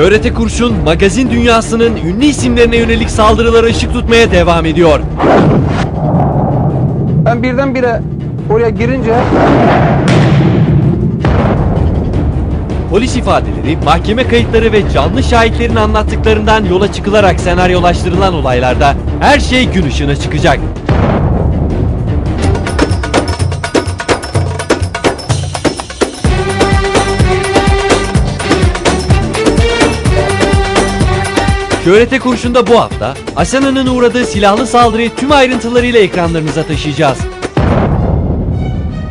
Şöhrete kurşun magazin dünyasının ünlü isimlerine yönelik saldırılara ışık tutmaya devam ediyor. Ben birdenbire oraya girince Polis ifadeleri, mahkeme kayıtları ve canlı şahitlerin anlattıklarından yola çıkılarak senaryolaştırılan olaylarda her şey gün ışığına çıkacak. Şöhrete Kurşun'da bu hafta Asena'nın uğradığı silahlı saldırıyı tüm ayrıntılarıyla ekranlarınıza taşıyacağız.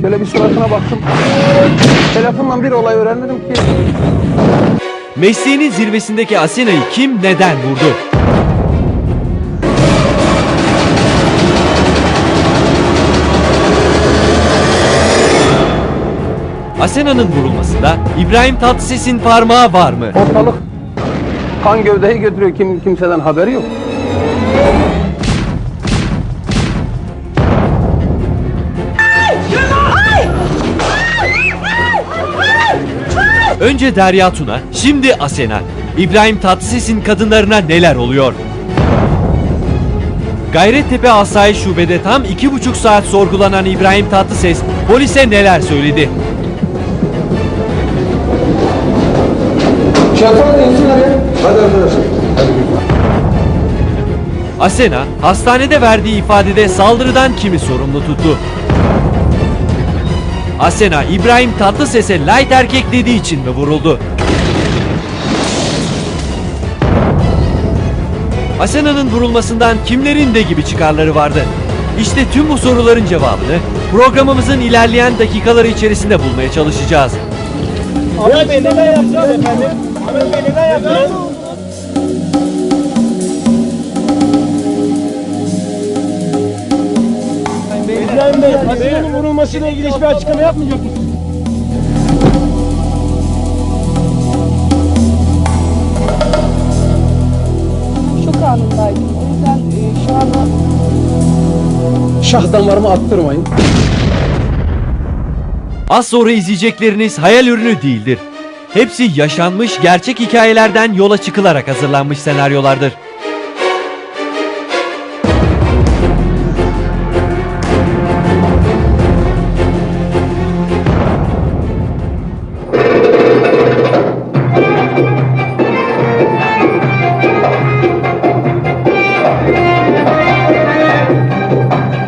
şöyle bir suratına baktım. Telefonla bir olay öğrendim ki Mesleğinin zirvesindeki Asena'yı kim neden vurdu? Asena'nın vurulmasında İbrahim Tatlıses'in parmağı var mı? ortalık kan gövdeyi götürüyor. Kim kimseden haberi yok. Önce Derya Tuna, şimdi Asena. İbrahim Tatlıses'in kadınlarına neler oluyor? Gayrettepe Asayiş Şube'de tam iki buçuk saat sorgulanan İbrahim Tatlıses polise neler söyledi? Asena, hastanede verdiği ifadede saldırıdan kimi sorumlu tuttu? Asena, İbrahim Tatlıses'e light erkek dediği için mi vuruldu? Asena'nın vurulmasından kimlerin de gibi çıkarları vardı? İşte tüm bu soruların cevabını programımızın ilerleyen dakikaları içerisinde bulmaya çalışacağız. Bey neden yaptınız efendim? İbrahim Bey, Hazine'nin vurulmasıyla ilgili hiçbir açıklama yapmayacak mısınız? şok anındaydım. O yüzden e, şu anda Şah damarımı attırmayın. Az sonra izleyecekleriniz hayal ürünü değildir. Hepsi yaşanmış gerçek hikayelerden yola çıkılarak hazırlanmış senaryolardır.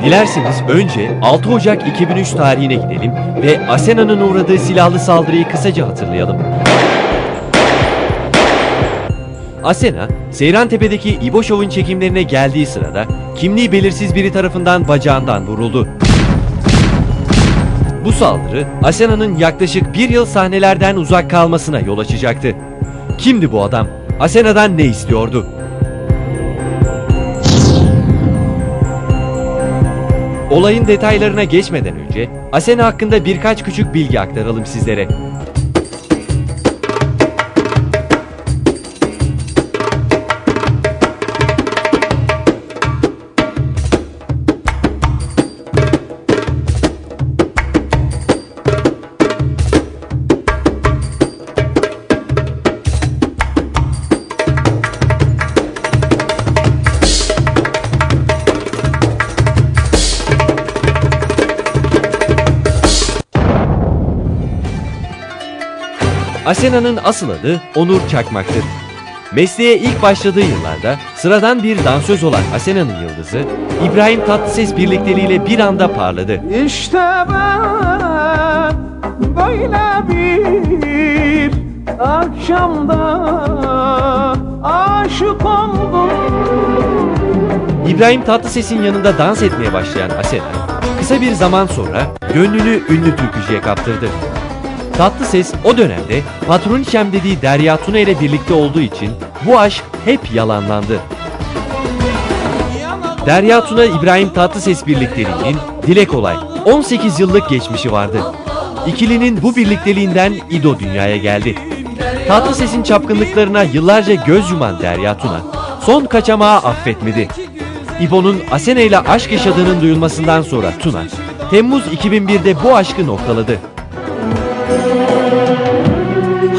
Dilerseniz önce 6 Ocak 2003 tarihine gidelim ve Asena'nın uğradığı silahlı saldırıyı kısaca hatırlayalım. Asena, Seyrantepe'deki İbo Show'un çekimlerine geldiği sırada kimliği belirsiz biri tarafından bacağından vuruldu. Bu saldırı Asena'nın yaklaşık bir yıl sahnelerden uzak kalmasına yol açacaktı. Kimdi bu adam? Asena'dan ne istiyordu? Olayın detaylarına geçmeden önce Asena hakkında birkaç küçük bilgi aktaralım sizlere. Asena'nın asıl adı Onur Çakmak'tır. Mesleğe ilk başladığı yıllarda sıradan bir dansöz olan Asena'nın yıldızı İbrahim Tatlıses birlikteliğiyle bir anda parladı. İşte ben böyle bir akşamda aşık oldum. İbrahim Tatlıses'in yanında dans etmeye başlayan Asena, kısa bir zaman sonra gönlünü ünlü türkücüye kaptırdı. Tatlıses o dönemde patroniçem dediği Derya Tuna ile birlikte olduğu için bu aşk hep yalanlandı. Derya Tuna İbrahim Tatlıses birlikteliğinin dile kolay 18 yıllık geçmişi vardı. İkilinin bu birlikteliğinden İdo dünyaya geldi. Tatlıses'in çapkınlıklarına yıllarca göz yuman Derya Tuna son kaçamağı affetmedi. İbo'nun Asena ile aşk yaşadığının duyulmasından sonra Tuna, Temmuz 2001'de bu aşkı noktaladı.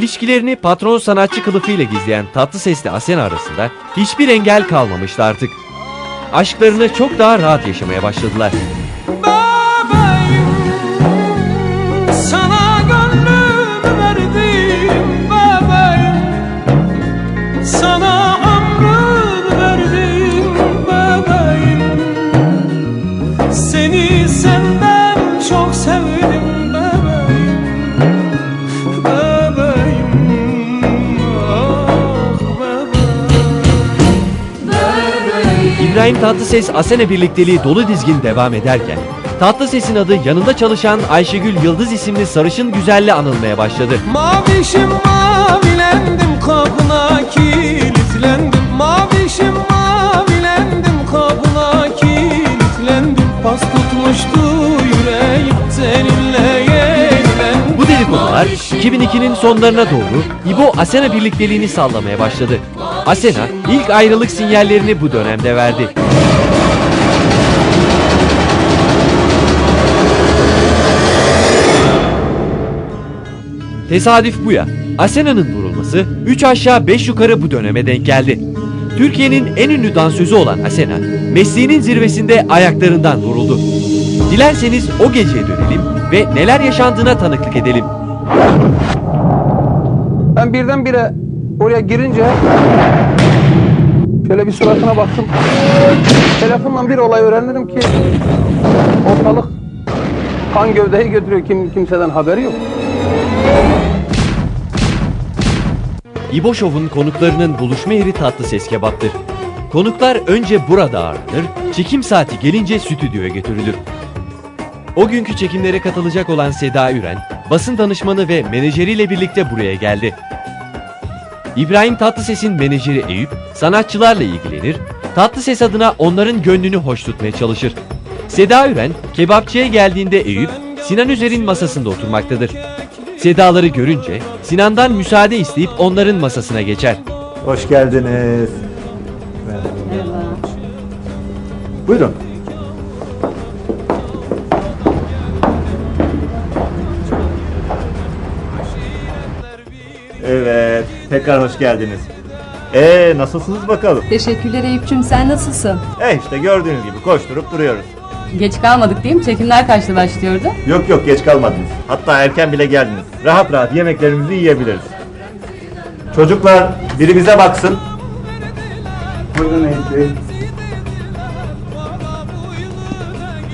İlişkilerini patron sanatçı kılıfıyla gizleyen tatlı sesli Asena arasında hiçbir engel kalmamıştı artık. Aşklarını çok daha rahat yaşamaya başladılar. Tatlıses Asena birlikteliği dolu dizgin devam ederken Tatlıses'in adı yanında çalışan Ayşegül Yıldız isimli sarışın güzelle anılmaya başladı. Mavişim mavilendim kapına kilitlendim Dedikodular 2002'nin sonlarına doğru İbo Asena birlikteliğini sallamaya başladı. Asena ilk ayrılık sinyallerini bu dönemde verdi. Tesadüf bu ya. Asena'nın vurulması 3 aşağı 5 yukarı bu döneme denk geldi. Türkiye'nin en ünlü dansözü olan Asena, mesleğinin zirvesinde ayaklarından vuruldu. Dilerseniz o geceye dönelim ve neler yaşandığına tanıklık edelim. Ben birdenbire oraya girince şöyle bir suratına baktım. Telefonla bir olay öğrendim ki ortalık kan gövdeyi götürüyor. Kim, kimseden haberi yok. İbo Show'un konuklarının buluşma yeri tatlı ses kebaptır. Konuklar önce burada ağırlanır, çekim saati gelince stüdyoya götürülür. O günkü çekimlere katılacak olan Seda Üren, basın danışmanı ve menajeriyle birlikte buraya geldi. İbrahim Tatlıses'in menajeri Eyüp, sanatçılarla ilgilenir, Tatlıses adına onların gönlünü hoş tutmaya çalışır. Seda Üren, kebapçıya geldiğinde Eyüp, Sinan Üzer'in masasında oturmaktadır. Sedaları görünce Sinan'dan müsaade isteyip onların masasına geçer. Hoş geldiniz. Buyurun. Evet, tekrar hoş geldiniz. Ee, nasılsınız bakalım? Teşekkürler Eyüp'cüm sen nasılsın? Eh işte gördüğünüz gibi koşturup duruyoruz. Geç kalmadık değil mi? Çekimler kaçta başlıyordu? Yok yok geç kalmadınız. Hatta erken bile geldiniz. Rahat rahat yemeklerimizi yiyebiliriz. Çocuklar biri bize baksın. Buyurun Eyüp Bey.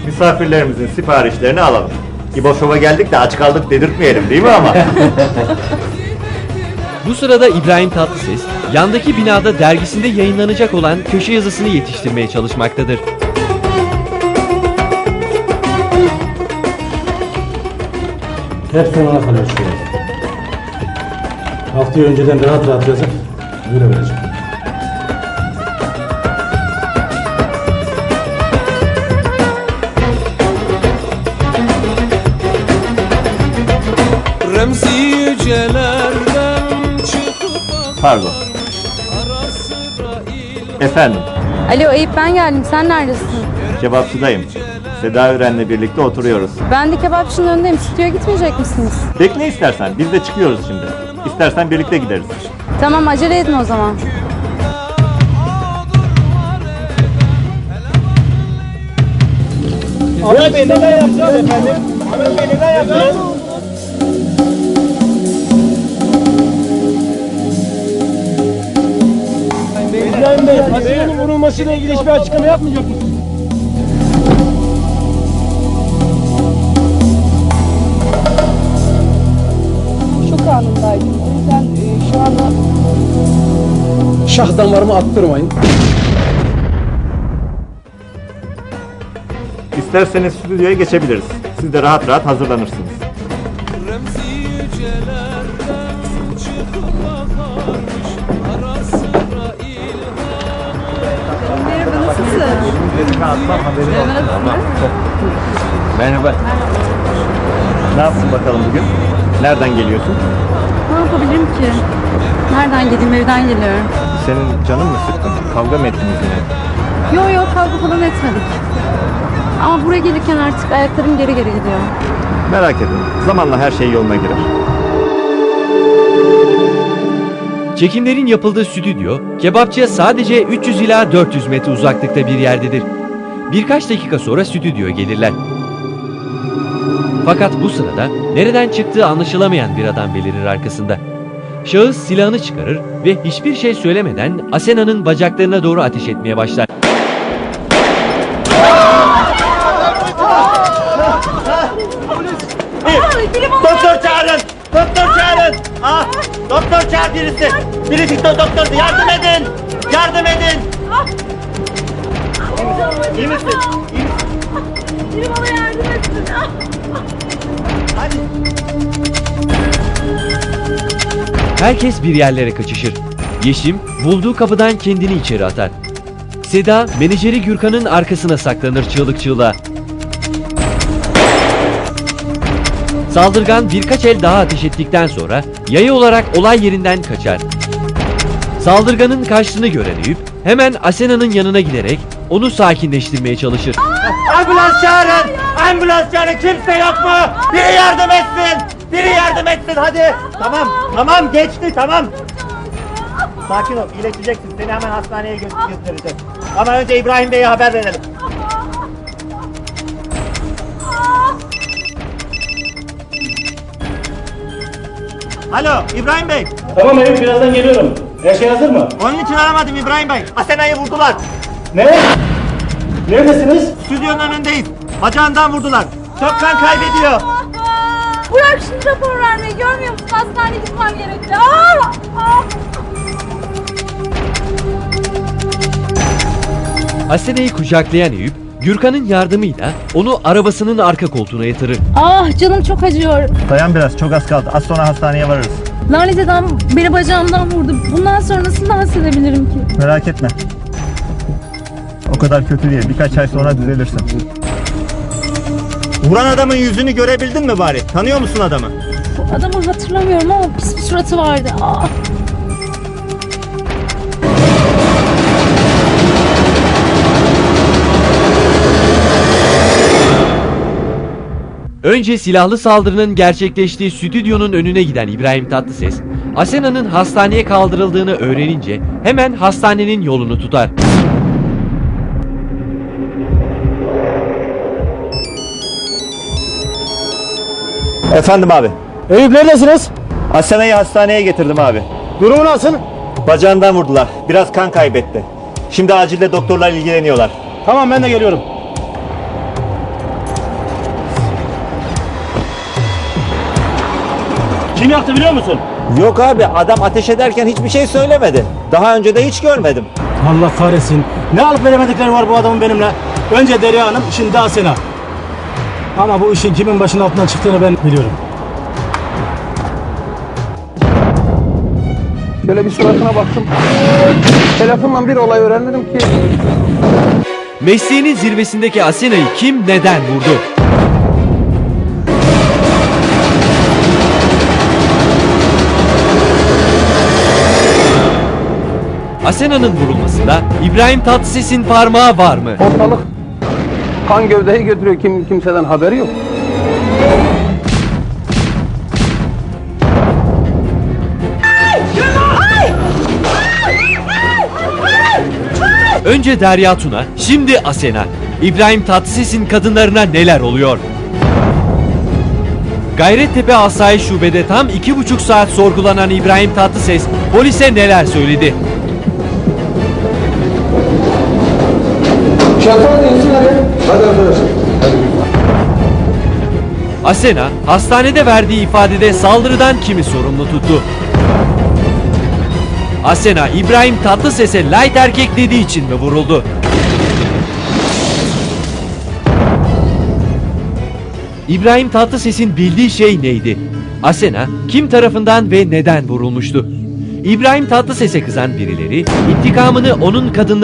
Misafirlerimizin siparişlerini alalım. İboşov'a geldik de aç kaldık dedirtmeyelim değil mi ama? Bu sırada İbrahim Tatlıses, yandaki binada dergisinde yayınlanacak olan köşe yazısını yetiştirmeye çalışmaktadır. Hepsi ona kalıyor şu an. Haftaya önceden rahat rahat yazıp öyle vereceğim. Remzi Pardon. Efendim, Alo Eyüp ben geldim. Sen neredesin? kebapçıdayım. Seda Üren'le birlikte oturuyoruz. Ben de kebapçının önündeyim. Stüdyoya gitmeyecek misiniz? Bekle istersen, biz de çıkıyoruz şimdi. İstersen birlikte gideriz. Tamam acele edin o zaman. Ahmet Bey neden yaptınız efendim? Ahmet Bey neden yaptınız? İbrahim Bey, Hazine'nin vurulmasıyla ilgili hiçbir açıklama yapmayacak mısınız? Şok anındaydım. O yüzden e, şu anda Şah damarımı attırmayın. İsterseniz stüdyoya geçebiliriz. Siz de rahat rahat hazırlanırsınız. Merhaba. Ne yaptın bakalım bugün? Nereden geliyorsun? Ne yapabilirim ki? Nereden gideyim? Evden geliyorum. Senin canın mı sıkkın? Kavga mı ettiniz yine? Yo yo kavga falan etmedik. Ama buraya gelirken artık ayaklarım geri geri gidiyor. Merak etme. Zamanla her şey yoluna girer. Çekimlerin yapıldığı stüdyo, kebapçıya sadece 300 ila 400 metre uzaklıkta bir yerdedir. Birkaç dakika sonra stüdyoya gelirler. Fakat bu sırada nereden çıktığı anlaşılamayan bir adam belirir arkasında. Şahıs silahını çıkarır ve hiçbir şey söylemeden Asena'nın bacaklarına doğru ateş etmeye başlar. Doktor çağırın! Doktor çağırın! Ah! Doktor çağır birisi! Birisi doktor yardım edin! Yardım edin! İyi misin? İyi misin? Biri bana yardım etsin. Hadi. Herkes bir yerlere kaçışır. Yeşim bulduğu kapıdan kendini içeri atar. Seda menajeri Gürkan'ın arkasına saklanır çığlık çığlığa. Saldırgan birkaç el daha ateş ettikten sonra yayı olarak olay yerinden kaçar. Saldırganın kaçtığını gören Eyüp hemen Asena'nın yanına giderek onu sakinleştirmeye çalışır. Ambulans çağırın! Ambulans çağırın! Kimse yok mu? Biri yardım etsin! Biri yardım etsin hadi! Tamam, tamam geçti tamam. Sakin ol, iyileşeceksin. Seni hemen hastaneye gö- götüreceğiz. Ama önce İbrahim Bey'e haber verelim. Alo İbrahim Bey. Tamam Eyüp birazdan geliyorum. Her şey hazır mı? Onun için aramadım İbrahim Bey. Asena'yı vurdular. Ne? Neredesiniz? Stüdyonun önündeyiz. Bacağından vurdular. Çok kan kaybediyor. Bırak şimdi rapor vermeyi. Görmüyor musun? Hastaneye gitmem gerekiyor. Aa! Aa! Asena'yı kucaklayan Eyüp, Gürkan'ın yardımıyla onu arabasının arka koltuğuna yatırır. Ah canım çok acıyor. Dayan biraz çok az kaldı. Az sonra hastaneye varırız. Lanet adam beni bacağımdan vurdu. Bundan sonra nasıl dans edebilirim ki? Merak etme. O kadar kötü değil. Birkaç ay sonra düzelirsin. Vuran adamın yüzünü görebildin mi bari? Tanıyor musun adamı? Adamı hatırlamıyorum ama pis bir suratı vardı. Ah. Önce silahlı saldırının gerçekleştiği stüdyonun önüne giden İbrahim Tatlıses, Asena'nın hastaneye kaldırıldığını öğrenince hemen hastanenin yolunu tutar. Efendim abi. Eyüp neredesiniz? Asena'yı hastaneye getirdim abi. Durumu nasıl? Bacağından vurdular. Biraz kan kaybetti. Şimdi acilde doktorlar ilgileniyorlar. Tamam ben de geliyorum. Kim yaktı biliyor musun? Yok abi adam ateş ederken hiçbir şey söylemedi. Daha önce de hiç görmedim. Allah kahretsin. Ne alıp veremedikleri var bu adamın benimle. Önce Derya Hanım, şimdi Asena. Ama bu işin kimin başının altından çıktığını ben biliyorum. Şöyle bir suratına baktım. Telefonla bir olay öğrenirim ki Mesleğinin zirvesindeki Asena'yı kim neden vurdu? Asena'nın vurulmasında İbrahim Tatlıses'in parmağı var mı? ortalık kan gövdeyi götürüyor. Kim kimseden haberi yok. Önce Derya Tuna, şimdi Asena. İbrahim Tatlıses'in kadınlarına neler oluyor? Gayrettepe Asayiş Şube'de tam iki buçuk saat sorgulanan İbrahim Tatlıses polise neler söyledi? Asena, hastanede verdiği ifadede saldırıdan kimi sorumlu tuttu? Asena, İbrahim Tatlıses'e light erkek dediği için mi vuruldu? İbrahim Tatlıses'in bildiği şey neydi? Asena kim tarafından ve neden vurulmuştu? İbrahim Tatlıses'e kızan birileri intikamını onun kadınları